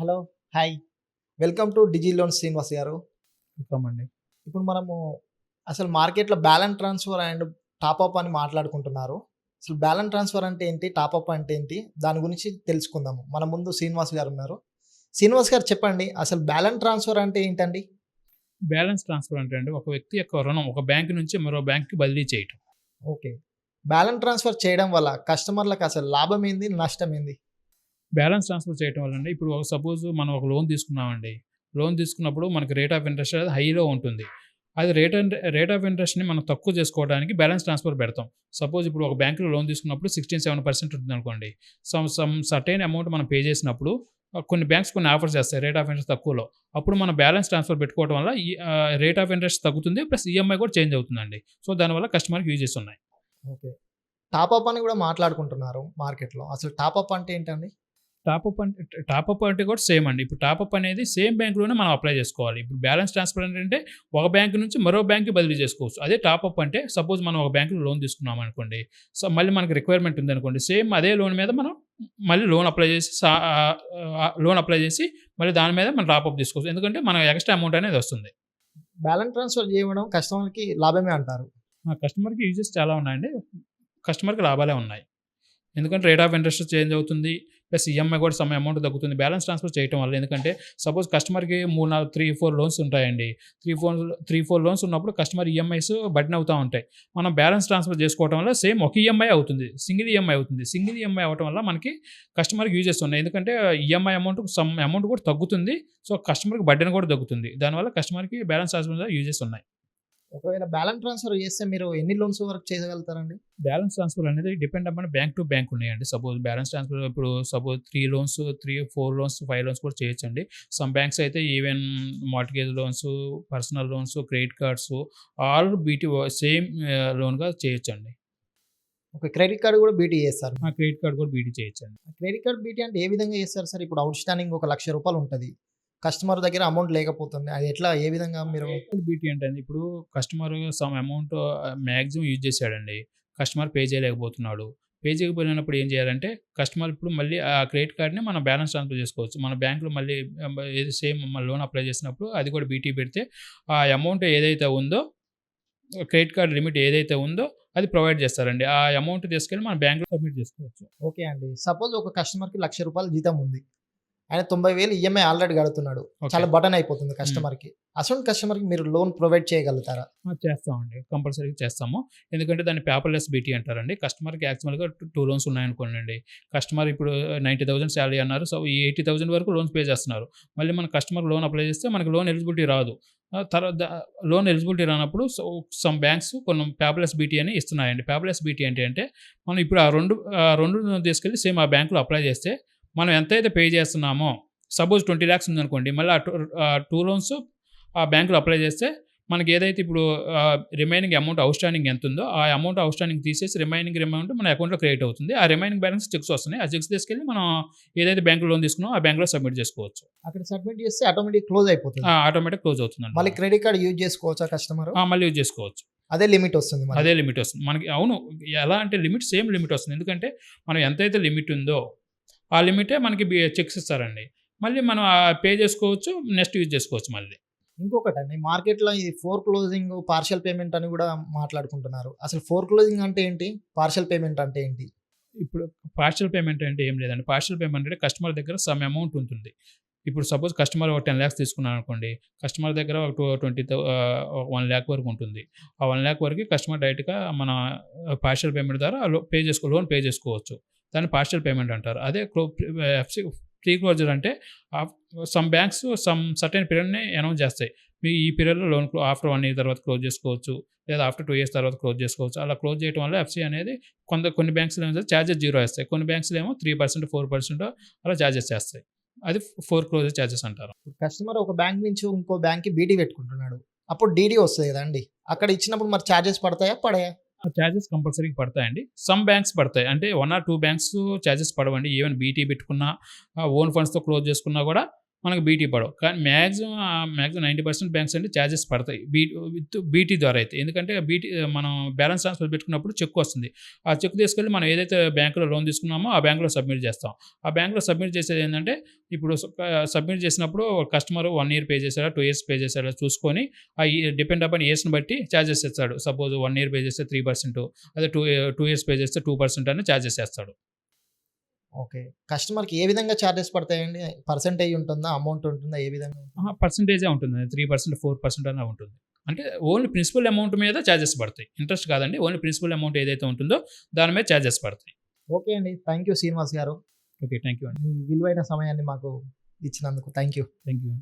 Hello hi. Welcome to Digi loan Srinivas garu. ఇస్తామండి ఇప్పుడు మనము అసలు మార్కెట్లో బ్యాలెన్స్ ట్రాన్స్ఫర్ అండ్ టాప్అప్ అని మాట్లాడుకుంటున్నారు. అసలు బ్యాలెన్స్ ట్రాన్స్ఫర్ అంటే ఏంటి? టాప్అప్ అంటే ఏంటి? దాని గురించి తెలుసుకుందాము. మన ముందు శ్రీనివాస్ గారు ఉన్నారు. శ్రీనివాస్ గారు చెప్పండి అసలు బ్యాలెన్స్ ట్రాన్స్ఫర్ అంటే ఏంటండి? బ్యాలెన్స్ ట్రాన్స్ఫర్ అంటే అండి ఒక వ్యక్తి యొక్క రుణం ఒక బ్యాంక్ నుంచి మరో బ్యాంక్కి బదిలీ చేయటం. ఓకే. బ్యాలెన్స్ ట్రాన్స్ఫర్ చేయడం వల్ల కస్టమర్లకు అసలు లాభం ఏంది నష్టం ఏంది? బ్యాలెన్స్ ట్రాన్స్ఫర్ చేయటం వల్ల అండి ఇప్పుడు ఒక సపోజ్ మనం ఒక లోన్ తీసుకున్నామండి. లోన్ తీసుకున్నప్పుడు మనకి రేట్ ఆఫ్ ఇంట్రెస్ట్ అనేది హైలో ఉంటుంది. అది రేట్ రేట్ ఆఫ్ ఇంట్రెస్ట్ని మనం తక్కువ చేసుకోవడానికి బ్యాలెన్స్ ట్రాన్స్ఫర్ పెడతాం. సపోజ్ ఇప్పుడు ఒక బ్యాంకులో లోన్ తీసుకున్నప్పుడు సిక్స్టీన్ సెవెన్ పర్సెంట్ ఉంటుంది అనుకోండి. సమ్ సమ్ సర్టైన్ అమౌంట్ మనం పే చేసినప్పుడు కొన్ని బ్యాంక్స్ కొన్ని ఆఫర్స్ చేస్తాయి రేట్ ఆఫ్ ఇంట్రెస్ట్ తక్కువలో. అప్పుడు మనం బ్యాలెన్స్ ట్రాన్స్ఫర్ పెట్టుకోవడం వల్ల ఈ రేట్ ఆఫ్ ఇంట్రెస్ట్ తగ్గుతుంది ప్లస్ ఈఎంఐ కూడా చేంజ్ అవుతుందండి. సో దానివల్ల కస్టమర్కి యూజెస్ ఉన్నాయి. ఓకే. టాప్అప్ అని కూడా మాట్లాడుకుంటున్నారు మార్కెట్లో. అసలు టాప్అప్ అంటే ఏంటండి? టాప్అప్ అంటే టాప్అప్ అంటే కూడా సేమ్ అండి. ఇప్పుడు టాప్అప్ అనేది సేమ్ బ్యాంక్లోనే మనం అప్లై చేసుకోవాలి. ఇప్పుడు బ్యాలెన్స్ ట్రాన్స్ఫర్ అంటే ఒక బ్యాంక్ నుంచి మరో బ్యాంక్కి బదిలీ చేసుకోవచ్చు. అదే టాప్అప్ అంటే సపోజ్ మనం ఒక బ్యాంకులో లోన్ తీసుకున్నాం అనుకోండి సో మళ్ళీ మనకి రిక్వైర్మెంట్ ఉంది అనుకోండి సేమ్ అదే లోన్ మీద మనం మళ్ళీ లోన్ అప్లై చేసి లోన్ అప్లై చేసి మళ్ళీ దాని మీద మనం టాప్అప్ తీసుకోవచ్చు. ఎందుకంటే మన ఎక్స్ట్రా అమౌంట్ అనేది వస్తుంది. బ్యాలెన్స్ ట్రాన్స్ఫర్ చేయడం కస్టమర్కి లాభమే అంటారు. ఆ కస్టమర్కి యూజెస్ చాలా ఉన్నాయండి. కస్టమర్కి లాభాలే ఉన్నాయి. ఎందుకంటే రేట్ ఆఫ్ ఇంట్రెస్ట్ చేంజ్ అవుతుంది. ప్లస్ ఈఎంఐ కూడా సమ్ అమౌంట్ తగ్గుతుంది. బ్యాలెన్స్ ట్రాన్స్ఫర్ చేయడం వల్ల ఎందుకంటే సపోజ్ కస్టమర్కి మూడు నాలుగు త్రీ ఫోర్ లోన్స్ ఉంటాయండి. Three four three four loans ఉన్నప్పుడు కస్టమర్ ఈఎంఐస్ బటన్ అవుతూ ఉంటాయి. మనం బ్యాలెన్స్ ట్రాన్స్ఫర్ చేసుకోవడం వల్ల సేమ్ ఒక ఈఎంఐ అవుతుంది. సింగిల్ ఈఎంఐ అవుతుంది. సింగిల్ ఈఎంఐ అవడం వల్ల మనకి కస్టమర్కి యూజెస్ ఉన్నాయి ఎందుకంటే ఈఎంఐ అమౌంట్ సమ్ అమౌంట్ కూడా తగ్గుతుంది. సో కస్టమర్కి బడ్డెన్ కూడా తగ్గుతుంది. దానివల్ల కస్టమర్కి బ్యాలెన్స్ ట్రాన్స్ఫర్ యూజెస్ ఉన్నాయి ఒకవేళ బ్యాలెన్స్ ట్రాన్స్ఫర్ చేస్తే మీరు ఎన్ని లోన్స్ వరకు చేయగలుగుతారండి? బ్యాలెన్స్ ట్రాన్స్ఫర్ అనేది డిపెండ్ అవ్వని బ్యాంక్ టు బ్యాంక్ ఉన్నాయండి. సపోజ్ బ్యాలెన్స్ ట్రాన్స్ఫర్ ఇప్పుడు suppose three loans three four loans five loans కూడా చేయొచ్చండి. సమ్ బ్యాంక్స్ అయితే even mortgage loans personal loans credit cards all BT same లోన్గా చేయొచ్చండి. ఒక క్రెడిట్ కార్డు కూడా బీటీ చేస్తారు. క్రెడిట్ కార్డ్ కూడా బీటీ చేయొచ్చండి. క్రెడిట్ కార్డ్ బీటీ అంటే ఏ విధంగా చేస్తారు సార్? ఇప్పుడు అవుట్ స్టాండింగ్ ఒక లక్ష రూపాయలు ఉంటుంది. కస్టమర్ దగ్గర అమౌంట్ లేకపోతుంది. అది ఎట్లా? ఏ విధంగా మీరు బీటీ అంటే ఇప్పుడు customer some amount maximum use చేశాడండి. కస్టమర్ పే చేయలేకపోతున్నాడు. పే చేయకపోయినప్పుడు ఏం చేయాలంటే కస్టమర్ ఇప్పుడు మళ్ళీ ఆ క్రెడిట్ కార్డ్ని మనం బ్యాలెన్స్ ట్రాన్స్ఫర్ చేసుకోవచ్చు. మన బ్యాంకులో మళ్ళీ ఏది సేమ్ మన లోన్ అప్లై చేసినప్పుడు అది కూడా బీటీ పెడితే ఆ అమౌంట్ ఏదైతే ఉందో క్రెడిట్ కార్డ్ లిమిట్ ఏదైతే ఉందో అది ప్రొవైడ్ చేస్తారండి. ఆ అమౌంట్ తీసుకెళ్ళి మన బ్యాంకులో సబ్మిట్ చేసుకోవచ్చు. ఓకే అండి. సపోజ్ ఒక కస్టమర్కి లక్ష రూపాయలు జీతం ఉంది. ఆయన తొంభై వేలు ఈఎంఐ ఆల్రెడీ కడుతున్నాడు. చాలా బటన్ అయిపోతుంది కస్టమర్కి. అసలు కస్టమర్కి మీరు లోన్ ప్రొవైడ్ చేయగలుగుతారా? చేస్తామండి. కంపల్సరీగా చేస్తాము. ఎందుకంటే దాన్ని పేపర్లెస్ బీటీ అంటారండి. కస్టమర్కి యాక్చువల్గా టూ లోన్స్ ఉన్నాయనుకోండి కస్టమర్ ఇప్పుడు నైంటీ థౌసండ్ శాలరీ అన్నారు. సో ఈ ఎయిటీ థౌసండ్ వరకు లోన్స్ పే చేస్తున్నారు. మళ్ళీ మన కస్టమర్ లోన్ అప్లై చేస్తే మనకి లోన్ ఎలిజిబిలిటీ రాదు. తర్వాత లోన్ ఎలిజిబిలిటీ రానప్పుడు సో సమ్ బ్యాంక్స్ కొన్ని పేపర్లెస్ బీటీ అని ఇస్తున్నాయండి. పేపర్లెస్ బీటీ ఏంటి అంటే మనం ఇప్పుడు ఆ రెండు ఆ రెండు తీసుకెళ్ళి సేమ్ ఆ బ్యాంకులో అప్లై చేస్తే మనం ఎంతైతే పే చేస్తున్నామో సపోజ్ ట్వంటీ ల్యాక్స్ ఉందనుకోండి మళ్ళీ ఆ టూ లోన్స్ ఆ బ్యాంకులో అప్లై చేస్తే మనకి ఏదైతే ఇప్పుడు రిమైనింగ్ అమౌంట్ అవుట్ స్టాండింగ్ ఎంత ఉందో ఆ అమౌంట్ అవుట్ స్టాండింగ్ తీసేసి రిమైనింగ్ అమౌంట్ మన అకౌంట్లో క్రియేట్ అవుతుంది. ఆ రిమైనింగ్ బ్యాలెన్స్ చెక్స్ వస్తున్నాయి. ఆ చెక్స్ తీసుకెళ్ళి మనం ఏదైతే బ్యాంకులో లోన్ తీసుకున్నామో ఆ బ్యాంకులో సబ్మిట్ చేసుకోవచ్చు. అక్కడ సబ్మిట్ చేస్తే ఆటోమేటిక్ క్లోజ్ అయిపోతుంది. ఆటోమేటిక్ క్లోజ్ అవుతుంది మళ్ళీ క్రెడిట్ కార్డ్ యూజ్ చేసుకోవచ్చా కస్టమర్ మళ్ళీ యూజ్ చేసుకోవచ్చు. అదే లిమిట్ వస్తుంది. అదే లిమిట్ వస్తుంది. మనకి అవును ఎలా అంటే లిమిట్ సేమ్ లిమిట్ వస్తుంది. ఎందుకంటే మనం ఎంతైతే లిమిట్ ఉందో ఆ లిమిటే మనకి చెక్స్ ఇస్తారండి. మళ్ళీ మనం పే చేసుకోవచ్చు నెక్స్ట్ యూజ్ చేసుకోవచ్చు మళ్ళీ. ఇంకొకటి అండి మార్కెట్లో ఇది ఫోర్ క్లోజింగ్ పార్షల్ పేమెంట్ అని కూడా మాట్లాడుకుంటున్నారు. అసలు ఫోర్ క్లోజింగ్ అంటే ఏంటి? పార్షల్ పేమెంట్ అంటే ఏంటి? ఇప్పుడు పార్షల్ పేమెంట్ అంటే ఏం లేదండి. పార్షల్ పేమెంట్ అంటే కస్టమర్ దగ్గర సమ్ అమౌంట్ ఉంటుంది. ఇప్పుడు సపోజ్ కస్టమర్ ఒక టెన్ ల్యాక్స్ తీసుకున్నాను అనుకోండి. కస్టమర్ దగ్గర ఒక టూ ట్వంటీ వన్ ల్యాక్ వరకు ఉంటుంది. ఆ వన్ ల్యాక్ వరకు కస్టమర్ డైరెక్ట్గా మన పార్షల్ పేమెంట్ ద్వారా పే చేసుకో లోన్ పే చేసుకోవచ్చు. దాన్ని పార్షియల్ పేమెంట్ అంటారు. అదే క్లో ఎఫ్సి ప్రీ క్లోజర్ అంటే సమ్ బ్యాంక్స్ సమ్ సర్టెన్ పీరియడ్ని అనౌన్స్ చేస్తాయి. మీ ఈ పీరియడ్లో లోన్ ఆఫ్టర్ వన్ ఇయర్ తర్వాత క్లోజ్ చేసుకోవచ్చు. లేదా ఆఫ్టర్ టూ ఇయర్స్ తర్వాత క్లోజ్ చేసుకోవచ్చు. అలా క్లోజ్ చేయడం వల్ల ఎఫ్సి అనేది కొంత కొన్ని బ్యాంక్స్లో ఏమో ఛార్జెస్ జీరో వేస్తాయి. కొన్ని బ్యాంక్స్లో ఏమో త్రీ పర్సెంట్ ఫోర్ పర్సెంట్ అలా ఛార్జెస్ చేస్తాయి. అది ఫోర్ క్లోజ్ ఛార్జెస్ అంటారు. కస్టమర్ ఒక బ్యాంక్ నుంచి ఇంకో బ్యాంక్కి బీటీ పెట్టుకుంటున్నాడు. అప్పుడు డీడీ వస్తుంది కదండి. అక్కడ ఇచ్చినప్పుడు మరి ఛార్జెస్ పడతాయా? పడయా? ఛార్జెస్ కంపల్సరీ పడతాయండి. సమ్ బ్యాంక్స్ పడతాయి. అంటే one or two banks charges పడవండి. Even BT పెట్టుకున్నా ఓన్ ఫండ్స్తో క్లోజ్ చేసుకున్నా కూడా మనకు బీటీ పడవు. కానీ maximum maximum ninety percent banks అంటే ఛార్జెస్ పడతాయి. బీ విత్ బీటీ ద్వారా అయితే. ఎందుకంటే బీటీ మనం బ్యాలెన్స్ ట్రాన్స్ఫర్ పెట్టుకున్నప్పుడు చెక్ వస్తుంది. ఆ చెక్ తీసుకెళ్ళి మనం ఏదైతే బ్యాంకులో లోన్ తీసుకున్నామో ఆ బ్యాంకులో సబ్మిట్ చేస్తాం. ఆ బ్యాంకులో సబ్మిట్ చేసేది ఏంటంటే ఇప్పుడు సబ్మిట్ చేసినప్పుడు కస్టమర్ వన్ ఇయర్ పే చేశాడా టూ ఇయర్స్ పే చేశాడా చూసుకొని ఆ డిపెండ్ అపాన్ ఇయర్స్ని బట్టి ఛార్జెస్ ఇస్తాడు సపోజ్ వన్ ఇయర్ పే చేస్తే త్రీ పర్సెంట్ అదే టూ టూ ఇయర్స్ పే చేస్తే టూ పర్సెంట్ అని ఛార్జెస్ చేస్తాడు. ఓకే. కస్టమర్కి ఏ విధంగా ఛార్జెస్ పడతాయండి? పర్సంటేజ్ ఉంటుందా? అమౌంట్ ఉంటుందా? ఏ విధంగా పర్సంటేజే ఉంటుంది. త్రీ పర్సెంట్ ఫోర్ పర్సెంట్ అలా ఉంటుంది. అంటే ఓన్లీ ప్రిన్సిపల్ అమౌంట్ మీద ఛార్జెస్ పడతాయి. ఇంట్రెస్ట్ కాదండి. ఓన్లీ ప్రిన్సిపల్ అమౌంట్ ఏదైతే ఉంటుందో దాని మీద ఛార్జెస్ పడతాయి. ఓకే అండి. థ్యాంక్ యూ శ్రీనివాస్ గారు. ఓకే థ్యాంక్ యూ అండి విలువైన సమయాన్ని మాకు ఇచ్చినందుకు థ్యాంక్ యూ థ్యాంక్ యూ